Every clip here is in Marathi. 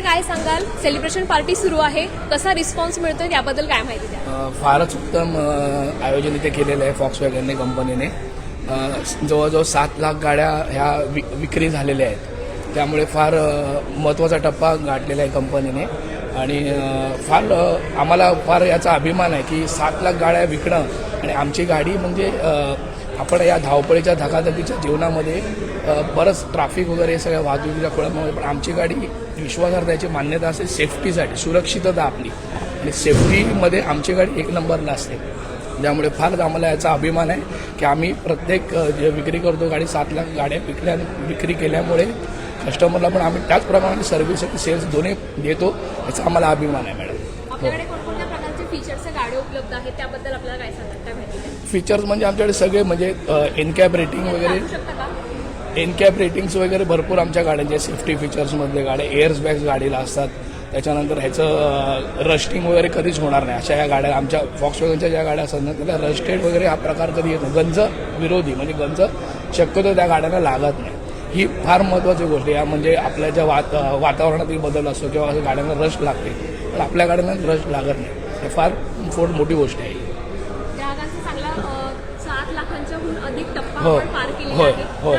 तर काय सांगाल? सेलिब्रेशन पार्टी सुरू आहे. कसा रिस्पॉन्स मिळतोय? त्याबद्दल काय माहिती द्या. फारच उत्तम अ, आयोजन इथे केलेलं आहे फॉक्स वॅगनने कंपनीने. अ, जवळजवळ सात लाख गाड्या ह्या वि विक्री झालेल्या आहेत. त्यामुळे फार अ, महत्त्वाचा टप्पा गाठलेला आहे कंपनीने. आणि अ, फार अ, आम्हाला फार याचा अभिमान आहे की सात लाख गाड्या विकणं आणि आमची गाडी म्हणजे अ, आपण या धावपळीच्या धकाधकीच्या जीवनामध्ये बरंच ट्रॅफिक वगैरे सगळ्या वाहतुकीच्या खोळ्यामुळे पण आमची गाडी विश्वासार्हतेची मान्यता असते सेफ्टीसाठी सुरक्षितता आपली. आणि सेफ्टीमध्ये आमची गाडी एक नंबरला असते. त्यामुळे फार आम्हाला याचा अभिमान आहे की आम्ही प्रत्येक जे विक्री करतो गाडी सात लाख गाड्या विकल्या विक्री केल्यामुळे कस्टमरला पण आम्ही त्याचप्रमाणे सर्व्हिस आणि सेल्स दोन्ही देतो याचा आम्हाला अभिमान आहे मॅडम. हो. गाड्या उपलब्ध आहेत त्याबद्दल आपल्याला काय माहिती फीचर्स म्हणजे आमच्याकडे सगळे म्हणजे एनकॅप रेटिंग वगैरे. एनकॅप रेटिंग्स वगैरे भरपूर आमच्या गाड्यांचे सेफ्टी फीचर्समधले गाड्या एअर्स बॅग्स गाडीला असतात. त्याच्यानंतर ह्याचं रस्टिंग वगैरे कधीच होणार नाही. अशा या गाड्या आमच्या फॉक्स वॅगनच्या ज्या गाड्या असतात ना त्याला रस्टेड वगैरे हा प्रकार कधी येत नाही. गंज विरोधी म्हणजे गंज शक्यतो त्या गाड्यांना लागत नाही. ही फार महत्त्वाची गोष्ट आहे. या म्हणजे आपल्या ज्या वात वातावरणातील बदल असतो किंवा गाड्यांना रश लागते पण आपल्या गाड्यांना रश लागत नाही. हे फार फोड मोठी गोष्ट आहे हो. होय. होय.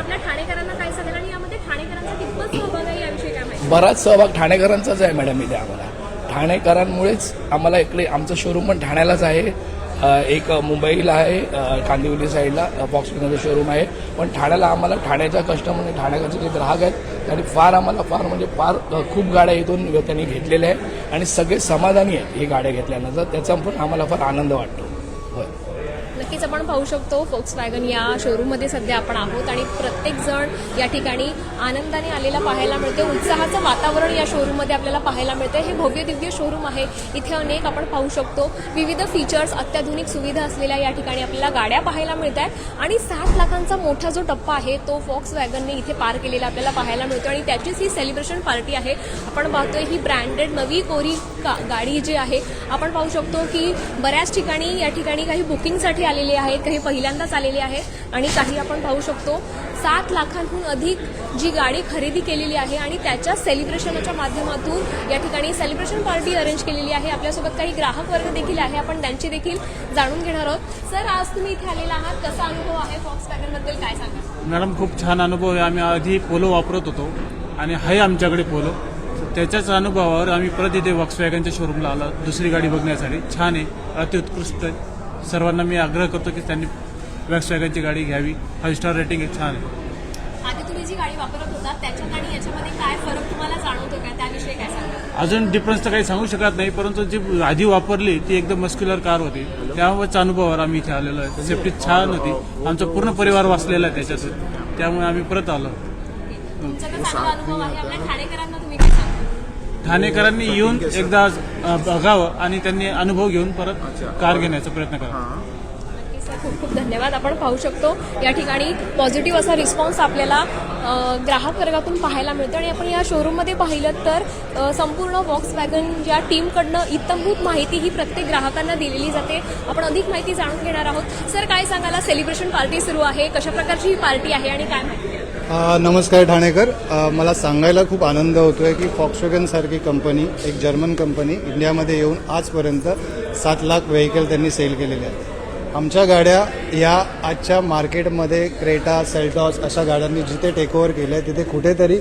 काय माहिती बराच सहभाग ठाणेकरांचाच आहे मॅडम इथे आम्हाला ठाणेकरांमुळेच आम्हाला इकडे आमचं शोरूम पण ठाण्यालाच आहे एक मुंबईला आहे कांदिवली साईडला फॉक्सवॅगनचं शोरूम आहे. पण ठाण्याला आम्हाला ठाण्याच्या कस्टमर ठाण्याकडचे जे ग्राहक आहेत त्यांनी फार आम्हाला फार म्हणजे फार खूप गाड्या इथून त्यांनी घेतलेल्या आहेत. आणि सगळे समाधानी आहेत ही गाड्या घेतल्यानंतर. त्याचा पण आम्हाला फार आनंद वाटतो. नक्कीच आपण पाहू शकतो फोक्स वॅगन या शोरूममध्ये सध्या आपण आहोत आणि प्रत्येक जण या ठिकाणी आनंदाने आलेला पाहायला मिळते उत्साहाचं वातावरण या शोरूममध्ये आपल्याला पाहायला मिळते हे भव्य दिव्य शोरूम आहे. इथे अनेक आपण पाहू शकतो. विविध फीचर्स अत्याधुनिक सुविधा असलेल्या या ठिकाणी आपल्याला गाड्या पाहायला मिळत आहेत आणि सात लाखांचा मोठा जो टप्पा आहे तो फॉक्स वॅगनने इथे पार केलेला आपल्याला पाहायला मिळतो आणि त्याचीच ही सेलिब्रेशन पार्टी आहे. आपण पाहतोय ही ब्रँडेड नवी कोरी का गाडी जी आहे आपण पाहू शकतो की बऱ्याच ठिकाणी या ठिकाणी काही बुकिंगसाठी आलेले आहेत काही पहिल्यांदाच आलेले आहेत आणि काही आपण पाहू शकतो. सात लाखांहून अधिक जी गाडी खरेदी केलेली आहे आणि त्याच्या सेलिब्रेशनच्या माध्यमातून या ठिकाणी सेलिब्रेशन पार्टी अरेंज केलेली आहे. आपल्यासोबत काही ग्राहक वर्ग देखील आहे. आपण त्यांची देखील जाणून घेणार आहोत. सर आज तुम्ही इथे आलेला आहात. कसा अनुभव आहे फॉक्सबद्दल? काय सांगा मॅडम खूप छान अनुभव आहे. आम्ही आधी पोलो वापरत होतो आणि आहे आमच्याकडे पोलो. त्याच्याच अनुभवावर आम्ही परत इथे वॉक्सवॅगनच्या शोरूमला आलो. दुसरी गाडी बघण्यासाठी. छान आहे. अतिउत्कृष्ट आहे. सर्वांना मी आग्रह करतो की त्यांनी वॅक्सवॅगनची गाडी घ्यावी. फाईव्ह स्टार रेटिंग आहे छान आहे. आधी तुम्ही जी गाडी वापरत होता त्याच्यात आणि याच्यामध्ये काय फरक तुम्हाला जाणवतो का? त्याविषयी काय सांगा अजून डिफरन्स तर काही सांगू शकत नाही परंतु जी आधी वापरली ती एकदम मस्क्युलर कार होती. त्यामुळेच अनुभवावर आम्ही इथे आलेलो आहे. सेफ्टी छान होती. आमचा पूर्ण परिवार वाचलेला आहे त्याच्यातून. त्यामुळे आम्ही परत आलो. तुमचा तर चांगला अनुभव आहे. आपल्या ठाणेकरांना तुम्ही ठाणेकरांनी येऊन एकदा बघावं आणि त्यांनी अनुभव घेऊन परत कार घेण्याचा प्रयत्न करावा. खूप खूप धन्यवाद. आपण पाहू शकतो या ठिकाणी पॉझिटिव्ह असा रिस्पॉन्स आपल्याला ग्राहक वर्गातून पाहायला मिळतो आणि आपण या शोरूममध्ये पाहिलं तर संपूर्ण वॉक्स वॅगन या टीमकडनं इत्तमभूत माहिती ही प्रत्येक ग्राहकांना दिलेली जाते. आपण अधिक माहिती जाणून घेणार आहोत. सर काय सांगायला सेलिब्रेशन पार्टी सुरू आहे. कशा प्रकारची ही पार्टी आहे आणि काय माहिती नमस्कार ठाणेकर. मला सांगायला खूप आनंद होतो आहे की फॉक्सवॅगन सारखी कंपनी एक जर्मन कंपनी इंडियामध्ये येऊन आजपर्यंत सात लाख व्हेकल त्यांनी सेल केलेले आहेत. आमच्या गाड्या या आजच्या मार्केटमध्ये क्रेटा सेल्टॉस अशा गाड्यांनी जिथे टेकओव्हर केलं आहे तिथे कुठेतरी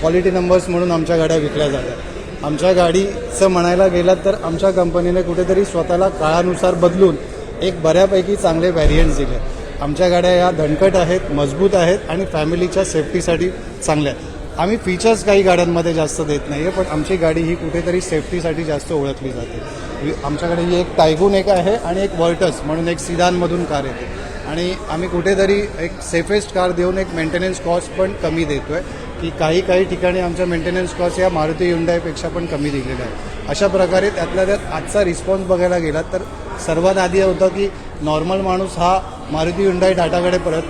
क्वालिटी नंबर्स म्हणून आमच्या गाड्या विकल्या जातात. आमच्या गाडीचं म्हणायला गेलात तर आमच्या कंपनीने कुठेतरी स्वतःला काळानुसार बदलून एक बऱ्यापैकी चांगले व्हॅरियंट्स दिले. आमच्या गाड्या या दणकट आहेत मजबूत आहेत आणि फॅमिलीच्या सेफ्टीसाठी चांगल्या आहेत. आम्ही फीचर्स काही गाड्यांमध्ये जास्त देत नाही आहे पण आमची गाडी ही कुठेतरी सेफ्टीसाठी जास्त ओळखली जाते. आमच्याकडे ही एक टायगून एक आहे आणि एक वर्टस म्हणून एक सिदानमधून कार येते. आणि आम्ही कुठेतरी एक सेफेस्ट कार देऊन एक मेंटेनन्स कॉस्ट पण कमी देतो आहे की काही काही ठिकाणी आमच्या मेंटेनन्स कॉस्ट या मारुती युंडाईपेक्षा पण कमी दिलेल्या आहे अशा प्रकारे त्यातल्या त्यात आजचा रिस्पॉन्स बघायला गेला तर सर्वात आधी होतं की नॉर्मल माणूस हा मारुती हुंडाई टाटाकडे परत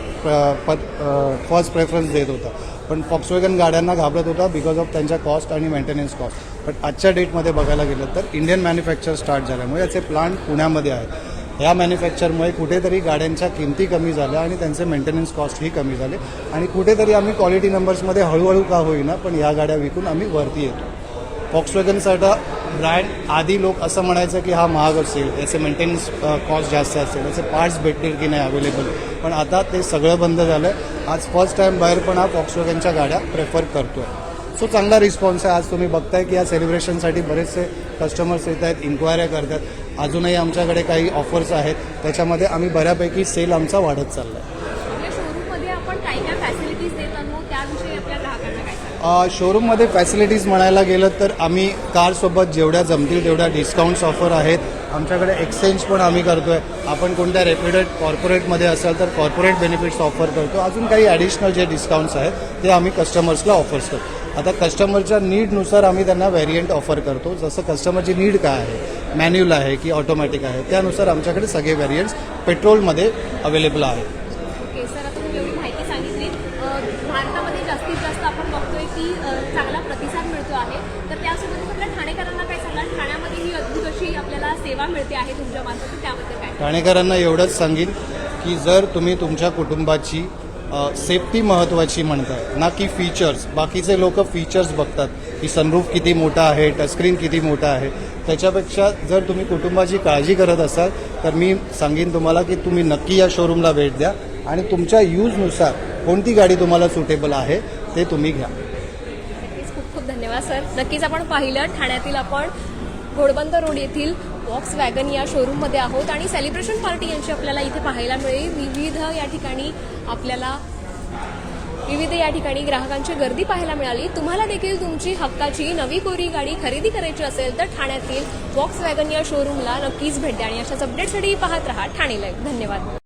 फर्स्ट प्रेफरन्स देत होता. पण फॉक्सवॅगन गाड्यांना घाबरत होता बिकॉज ऑफ त्यांच्या कॉस्ट आणि मेंटेनन्स कॉस्ट पण आजच्या डेटमध्ये बघायला गेलं तर इंडियन मॅन्युफॅक्चर स्टार्ट झाल्यामुळे याचे प्लांट पुण्यामध्ये आहेत. या मॅन्युफॅक्चरमुळे कुठेतरी गाड्यांच्या किमती कमी झाल्या आणि त्यांचे मेंटेनन्स कॉस्टही कमी झाले. आणि कुठेतरी आम्ही क्वालिटी नंबर्समध्ये हळूहळू का होईना पण या गाड्या विकून आम्ही वरती येतो. फॉक्सवॅगनसाठी ब्रँड आधी लोक असं म्हणायचं की हा महाग असेल याचे मेंटेनन्स कॉस्ट जास्त असेल याचे पार्ट्स भेटतील की नाही अवेलेबल पण आता ते सगळं बंद झालं आहे आज फर्स्ट टाईम बाहेर पण हा फॉक्सवॅगनच्या गाड्या प्रेफर करतो आहे सो चांगला रिस्पॉन्स आहे. आज तुम्ही बघताय की या सेलिब्रेशनसाठी बरेचसे कस्टमर्स येत आहेत इन्क्वायऱ्या करतात. अजूनही आमच्याकडे काही ऑफर्स आहेत. त्याच्यामध्ये आम्ही बऱ्यापैकी सेल आमचा वाढत चालला आहे आपल्या शोरूममध्ये आपण काय काय फॅसिलिटीज देत आहोत त्याविषयी आपल्या ग्राहकांना काय सांगाल? शोरूममध्ये फॅसिलिटीज म्हणायला गेलं तर आम्ही कारसोबत जेवढ्या जमतील तेवढ्या डिस्काउंट्स ऑफर आहेत. आमच्याकडे एक्सचेंज पण आम्ही करतोय. आपण कोणत्या रेप्युटेड कॉर्पोरेटमध्ये असाल तर कॉर्पोरेट बेनिफिट्स ऑफर करतो. अजून काही ॲडिशनल जे डिस्काउंट्स आहेत ते आम्ही कस्टमर्सला ऑफर्स करतो. आता कस्टमरच्या नीडनुसार आम्ही त्यांना व्हेरियंट ऑफर करतो. जसं कस्टमरची नीड काय आहे? मॅन्युअल आहे की ऑटोमॅटिक आहे? त्यानुसार आमच्याकडे सगळे व्हेरियंट्स पेट्रोलमध्ये अवेलेबल आहेत ओके सर आता तुम्ही एवढी माहिती सांगितली अ, भारतामध्ये जास्तीत जास्त आपण चांगला प्रतिसाद मिळतो आहे. तर त्यासोबतच आपल्या ठाणेकरांना काय सांगाल? ठाण्यामध्ये ही अद्भुत अशी आपल्याला सेवा मिळते आहे तुमच्या मार्फत. त्याबद्दल काय? ठाणेकरांना एवढंच सांगेन की जर तुम्ही तुमच्या कुटुंबाची सेफ्टी महत्त्वाची म्हणताय ना की फीचर्स बाकीचे लोक फीचर्स बघतात की सनरूफ किती मोठा आहे टचस्क्रीन किती मोठा आहे त्याच्यापेक्षा जर तुम्ही कुटुंबाची काळजी करत असाल तर मी सांगेन तुम्हाला की तुम्ही नक्की या शोरूमला भेट द्या आणि तुमच्या यूजनुसार कोणती गाडी तुम्हाला सुटेबल आहे ते तुम्ही घ्या. खूप धन्यवाद सर. नक्कीच आपण पाहिलं ठाण्यातील आपण घोडबंदर रोड येथील वॉक्स वॅगन या शोरूममध्ये आहोत आणि सेलिब्रेशन पार्टी यांची आपल्याला इथे पाहायला मिळेल. विविध या ठिकाणी आपल्याला विविध या ठिकाणी ग्राहकांची गर्दी पाहायला मिळाली. तुम्हाला देखील तुमची हक्काची नवी कोरी गाडी खरेदी करायची असेल तर ठाण्यातील वॉक्स वॅगन या शोरूमला नक्कीच भेट द्या आणि अशाच अपडेटसाठी पाहत राहा ठाणे लाईव्ह धन्यवाद.